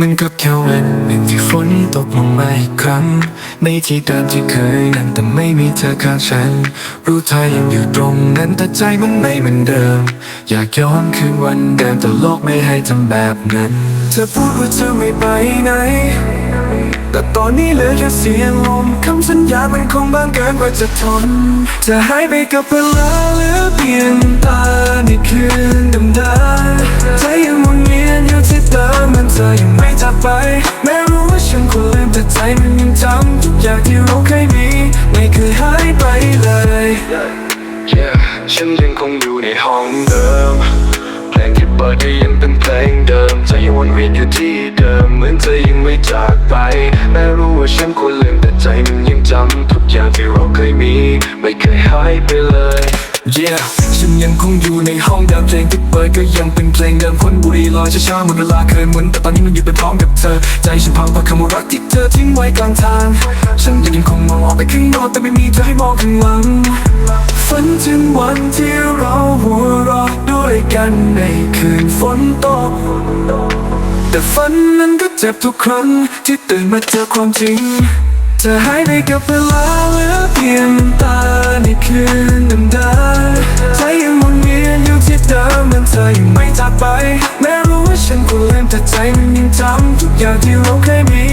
มันก็แค่วันหนึ่งที่ฝนตกลงมาอีกครั้ง ในที่เดิมที่เคยนั่งแต่ไม่มีเธอข้างฉัน รู้เธอยังอยู่ตรงนั้นแต่ใจมันไม่เหมือนเดิม อยากย้อนคืนวันเดิมแต่โลกไม่ให้ทำแบบนั้น เธอพูดว่าเธอไม่ไปไหน แต่ตอนนี้เหลือแค่เสียงลมคำสัญญามันคงบางเกินกว่าจะทนจะหายไปกับเวลาหลือ มแต่ใจมันยังจำทุกอย่างที่เราเคยมี ไม่เคยหายไปเลย Yeah ฉันยังคงอยู่ในห้องเดิม เพลงที่เปิดก็ยังเป็นเพลงเดิมใจยังวนเวียนอยู่ที่เดิม เหมือนเธอยังไม่จากไป แม้รู้ว่าฉันควรลืมแต่ใจมันยังจำทุกอย่างที่เราเคยมี ไม่เคยหายไปเลย Yeah ฉันยังคงอยู่ในห้องเดิมเพลงที่เปิดก็ยังเป็นเพลงเดิมคนบุรีลอยช้าๆหมดเวลาเคยหมุนแต่ตอนนี้มันหยุดไปพร้อมกับเธอ ใจฉันพังเพราะคำว่ารักที่เธอทิ้งไว้กลางทาง ฉันยังคงมองออกไปข้างนอกแต่ไม่มีเธอให้มองข้างหลังฝันถึงวันที่เราหัวเราะด้วยกันในคืนฝนตก แต่ฝันนั้นก็เจ็บทุกครั้งที่ตื่นมาเจอความจริงจะหายไปกับเวลาเหลือเพียงตาในคืนดำดา ฉันควรลืมแต่ใจมันยังจำทุกอย่างที่เราเคยมี